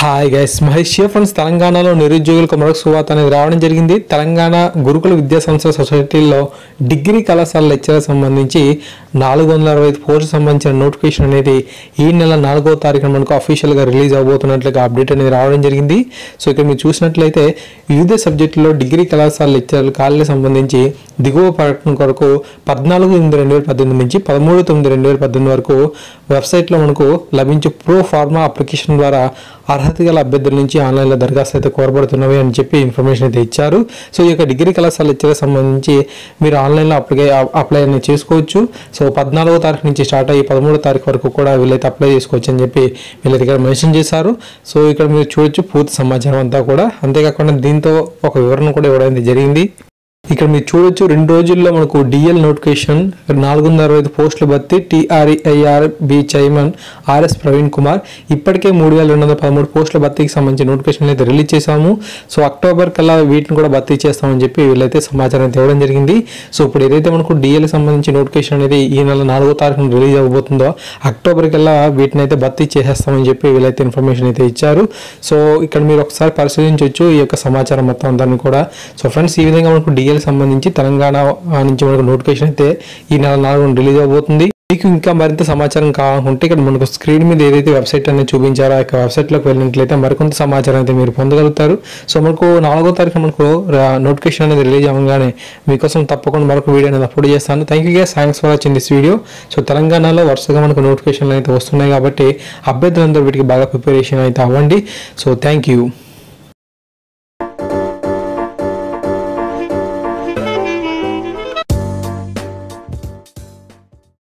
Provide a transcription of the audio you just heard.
Hi guys Mahesh friends తెలంగాణలో నిరుద్యోగులకు మరొక శుభార్త అనేది రావడం జరిగింది. తెలంగాణ గురుకుల విద్యా సంస్థల సొసైటీలో డిగ్రీ కళాశాల లెక్చరర్ సంబంధించి నాలుగు వందల అరవై ఐదు సంబంధించిన నోటిఫికేషన్ అనేది ఈ నెల నాలుగో తారీఖున మనకు అఫీషియల్గా రిలీజ్ అవబోతున్నట్లుగా అప్డేట్ అనేది రావడం జరిగింది. సో ఇక్కడ మీరు చూసినట్లయితే వివిధ సబ్జెక్టుల్లో డిగ్రీ కళాశాల లెక్చరర్ ఖాళీలకు సంబంధించి దిగువ ప్రకటన కొరకు పద్నాలుగు ఎనిమిది రెండు వేల పద్దెనిమిది నుంచి పదమూడు తొమ్మిది రెండు వేల పద్దెనిమిది వరకు వెబ్సైట్లో మనకు లభించే ప్రో ఫార్మా అప్లికేషన్ ద్వారా అర్హత గల అభ్యర్థుల నుంచి ఆన్లైన్లో దరఖాస్తు అయితే కోరబడుతున్నవి అని చెప్పి ఇన్ఫర్మేషన్ అయితే ఇచ్చారు. సో ఈ యొక్క డిగ్రీ కళాశాల లెక్చర్ సంబంధించి మీరు ఆన్లైన్లో అప్లై అప్లై అనేది చేసుకోవచ్చు. సో పద్నాలుగో తారీఖు నుంచి స్టార్ట్ అయ్యి పదమూడో తారీఖు వరకు కూడా వీళ్ళైతే అప్లై చేసుకోవచ్చు అని చెప్పి వీళ్ళైతే ఇక్కడ మెన్షన్ చేశారు. సో ఇక్కడ మీరు చూడొచ్చు పూర్తి సమాచారం అంతా కూడా. అంతేకాకుండా దీంతో ఒక వివరణ కూడా ఇవ్వడం జరిగింది. ఇక్కడ మీరు చూడొచ్చు రెండు రోజుల్లో మనకు డిఎల్ నోటిఫికేషన్ నాలుగు వందల అరవై ఐదు పోస్టులు భర్తీ TRIR B chairman RS Praveen Kumar. ఇప్పటికే మూడు వేల రెండు వందల పదమూడు పోస్టుల భర్తీకి సంబంధించిన నోటిఫికేషన్ అయితే రిలీజ్ చేశాము. సో అక్టోబర్ కల్లా వీటిని కూడా భర్తీ చేస్తామని చెప్పి వీళ్ళైతే సమాచారం అయితే ఇవ్వడం జరిగింది. సో ఇప్పుడు ఏదైతే మనకు డిఎల్ సంబంధించి నోటిఫికేషన్ అనేది ఈ నెల నాలుగో తారీఖున రిలీజ్ అవ్వబోతుందో అక్టోబర్ కల్లా వీటిని అయితే భర్తీ చేసేస్తామని చెప్పి వీళ్ళైతే ఇన్ఫర్మేషన్ అయితే ఇచ్చారు. సో ఇక్కడ మీరు ఒకసారి పరిశీలించవచ్చు ఈ యొక్క సమాచారం మొత్తం దాన్ని కూడా. సో ఫ్రెండ్స్ ఈ విధంగా మనకు డిఎల్ సంబంధించి తెలంగాణ నుంచి మనకు నోటిఫికేషన్ అయితే ఈ నెల నాలుగు రిలీజ్ అవబోతుంది. మీకు ఇంకా మరింత సమాచారం కావాలనుకుంటే ఇక్కడ మనకు స్క్రీన్ మీద ఏదైతే వెబ్సైట్ అనేది చూపించారో ఆ యొక్క వెబ్సైట్లోకి వెళ్ళినట్లయితే మరికొంత సమాచారం అయితే మీరు పొందగలుగుతారు. సో మనకు నాలుగో తారీఖు మనకు నోటిఫికేషన్ అనేది రిలీజ్ అవ్వగానే మీకోసం తప్పకుండా మరొక వీడియో అనేది అప్లోడ్ చేస్తాను. Thank you guys thanks for watching this video so తెలంగాణలో వరుసగా మనకు నోటిఫికేషన్లు అయితే వస్తున్నాయి కాబట్టి అభ్యర్థులందరూ వీటికి బాగా ప్రిపరేషన్ అయితే అవ్వండి. So thank you